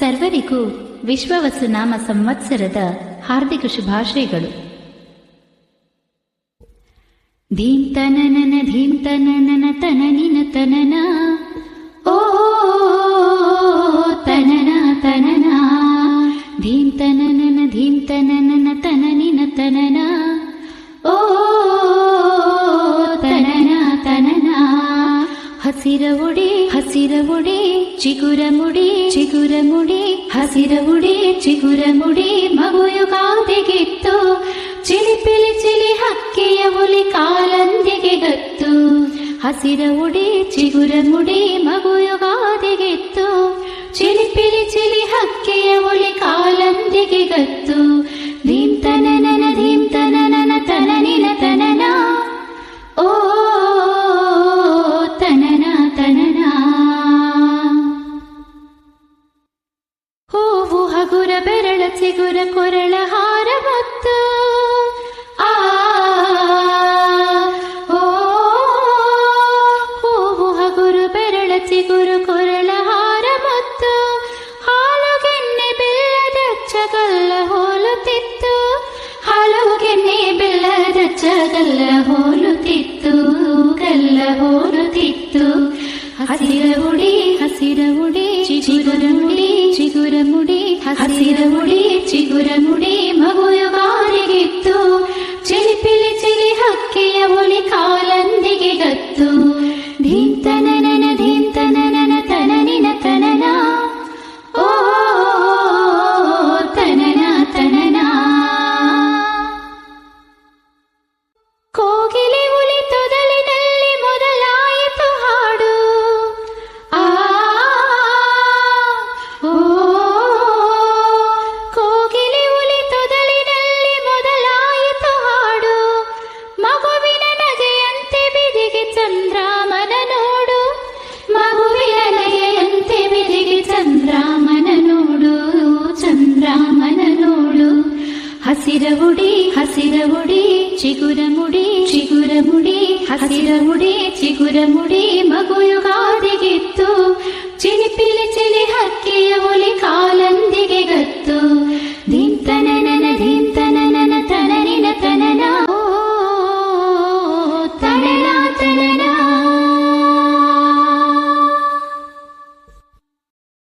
ಸರ್ವರಿಗೂ ವಿಶ್ವವಸು ನಾಮ ಸಂವತ್ಸರದ ಹಾರ್ದಿಕ ಶುಭಾಶಯಗಳು. ಧೀಂ ತನನನ ಧೀಂ ತನನನ ತನನ. ಓ, ತನನ ತನನ. ಧೀಂ ತನನನ ಧೀಂ ತನನನ ತನನಿನ ತನನ. ಹಸಿರ ಉಡಿ ಹಸಿರ ಉಡಿ ಚಿಗುರ ಮುಡಿ ಚಿಗುರ ಮುಡಿ ಹಸಿರ ಉಡಿ ಚಿಗುರ ಮುಡಿ ಮಗುಯು ಕಾಂತಿಗಿತ್ತು. ಚಿಲಿಪಿಲಿ ಚಿಲಿ ಹಕ್ಕಿಯ ಹುಲಿ ಕಾಲಂದಿಗೆ ಗತ್ತು. ಹಸಿರ ಉಡಿ ಚಿಗುರ ಮುಡಿ ಮಗುಯು ಚಿಲಿಪಿಲಿ ಚಿಲಿ ಹಕ್ಕಿಯ ಹುಲಿ ಕಾಲಂದಿಗೆ ಗತ್ತು. ಚಿಗುರ ಕೊರಳ ಹಾರ ಮತ್ತು ಆ ಓ ಹೂವು ಹಗುರು ಬೆರಳ ಚಿಗುರು ಕೊರಳ ಹಾರ ಮತ್ತು ಹಾಲುಗೆನ್ನೆ ಬೆಲ್ಲದ ಚಗಲ್ಲ ಹೋಲುತ್ತಿತ್ತು ಹಾಲುಗೆನ್ನೆ ಬೆಲ್ಲದ ಚಗಲ್ಲ ಹೋಲುತ್ತಿತ್ತು ಗಲ್ಲ ಹೋಲುತ್ತಿತ್ತು ಹಸಿರ ಉಡಿ ಚಿಗುರ ಹಸಿರ ಉಡಿ ಹಸಿರ ಉಡಿ, ಚಿಗುರ ಮುಡಿ ಚಿಗುರ ಮುಡಿ, ಹಸಿರ ಉಡಿ, ಚಿಗುರ ಮುಡಿ ಮಗುಯುಗಾದಿಗಿತ್ತು ಚಿಲಿಪಿಲಿ ಚಿಲಿ ಹಕ್ಕಿಯ ಒಲಿ